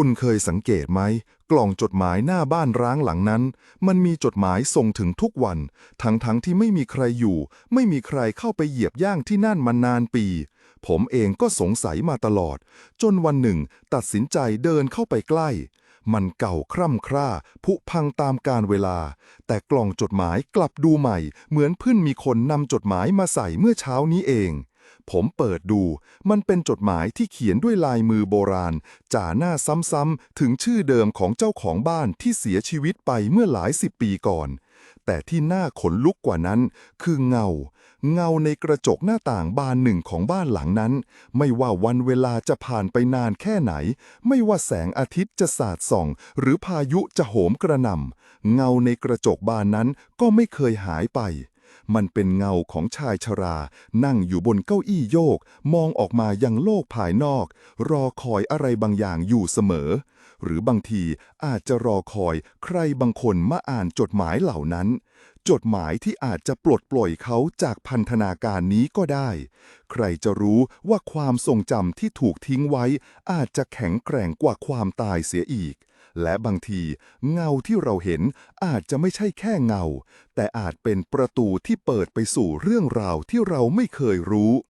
คุณเคยสังเกตไหม กล่องจดหมายหน้าบ้านร้างหลังนั้น มันมีจดหมายส่งถึงทุกวัน ทั้งๆทที่ไม่มีใครอยู่ ไม่มีใครเข้าไปเหยียบย่างที่นั่นมานานปี ผมเองก็สงสัยมาตลอด จนวันหนึ่ง ตัดสินใจเดินเข้าไปใกล้ มันเก่าคร่ำคร่า ผุพังตามกาลเวลา แต่กล่องจดหมายกลับดูใหม่ เหมือนเพิ่งมีคนนำจดหมายมาใส่เมื่อเช้านี้เอง ผมเปิดดู มันเป็นจดหมายที่เขียนด้วยลายมือโบราณ จ่าหน้าซ้ำๆ ถึงชื่อเดิมของเจ้าของบ้านที่เสียชีวิตไปเมื่อหลายสิบปีก่อน แต่ที่น่าขนลุกกว่านั้น คือเงา เงาในกระจกหน้าต่างบานหนึ่งของบ้านหลังนั้น ไม่ว่าวันเวลาจะผ่านไปนานแค่ไหน ไม่ว่าแสงอาทิตย์จะสาดส่อง หรือพายุจะโหมกระหน่ำเงาในกระจกบานนั้นก็ไม่เคยหายไป มันเป็นเงาของชายชรา นั่งอยู่บนเก้าอี้โยก มองออกมายังโลกภายนอก รอคอยอะไรบางอย่างอยู่เสมอ หรือบางทีอาจจะรอคอยใครบางคนมาอ่านจดหมายเหล่านั้น จดหมายที่อาจจะปลดปล่อยเขาจากพันธนาการนี้ก็ได้ ใครจะรู้ว่าความทรงจำที่ถูกทิ้งไว้ อาจจะแข็งแกร่งกว่าความตายเสียอีก และบางทีเงาที่เราเห็นอาจจะไม่ใช่แค่เงา แต่อาจเป็นประตูที่เปิดไปสู่เรื่องราวที่เราไม่เคยรู้